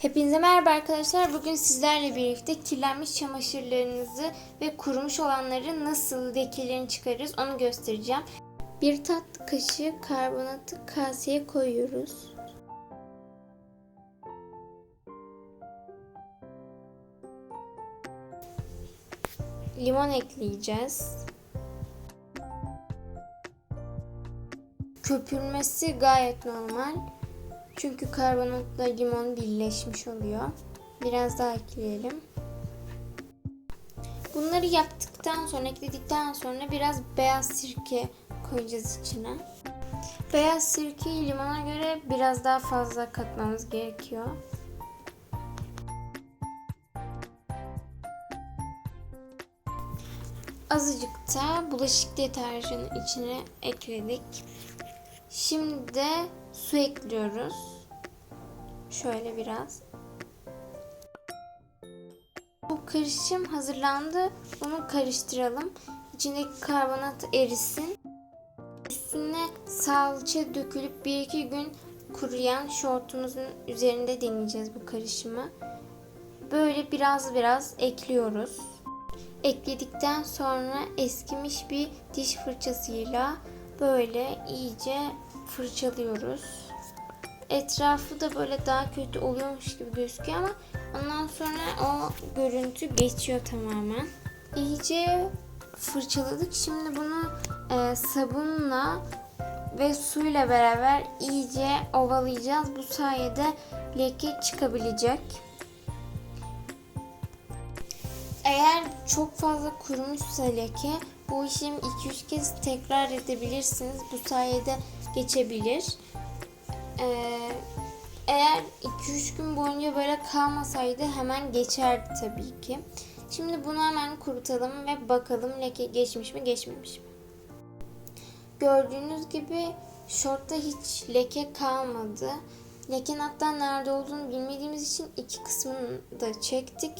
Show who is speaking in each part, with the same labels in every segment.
Speaker 1: Hepinize merhaba arkadaşlar. Bugün sizlerle birlikte kirlenmiş çamaşırlarınızı ve kurumuş olanları nasıl lekelerini çıkarırız onu göstereceğim. Bir tatlı kaşığı karbonatı kaseye koyuyoruz. Limon ekleyeceğiz. Köpürmesi gayet normal. Çünkü karbonatla limon birleşmiş oluyor. Biraz daha ekleyelim. Bunları yaptıktan sonra, ekledikten sonra biraz beyaz sirke koyacağız içine. Beyaz sirkeyi limona göre biraz daha fazla katmamız gerekiyor. Azıcık da bulaşık deterjanı içine ekledik. Şimdi de su ekliyoruz. Şöyle biraz. Bu karışım hazırlandı. Bunu karıştıralım. İçindeki karbonat erisin. Üstüne salça dökülüp 1-2 gün kuruyan şortumuzun üzerinde deneyeceğiz bu karışımı. Böyle biraz biraz ekliyoruz. Ekledikten sonra eskimiş bir diş fırçasıyla böyle iyice fırçalıyoruz. Etrafı da böyle daha kötü oluyormuş gibi gözüküyor ama ondan sonra o görüntü geçiyor tamamen. İyice fırçaladık. Şimdi bunu e, sabunla ve suyla beraber iyice ovalayacağız. Bu sayede leke çıkabilecek. Eğer çok fazla kurumuşsa leke bu işlemi 2-3 kez tekrar edebilirsiniz. Bu sayede geçebilir. Ee, eğer 2-3 gün boyunca böyle kalmasaydı hemen geçerdi tabii ki. Şimdi bunu hemen kurutalım ve bakalım leke geçmiş mi geçmemiş mi. Gördüğünüz gibi şortta hiç leke kalmadı. Lekenin hatta nerede olduğunu bilmediğimiz için iki kısmını da çektik.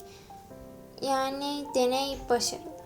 Speaker 1: Yani deney başarılı.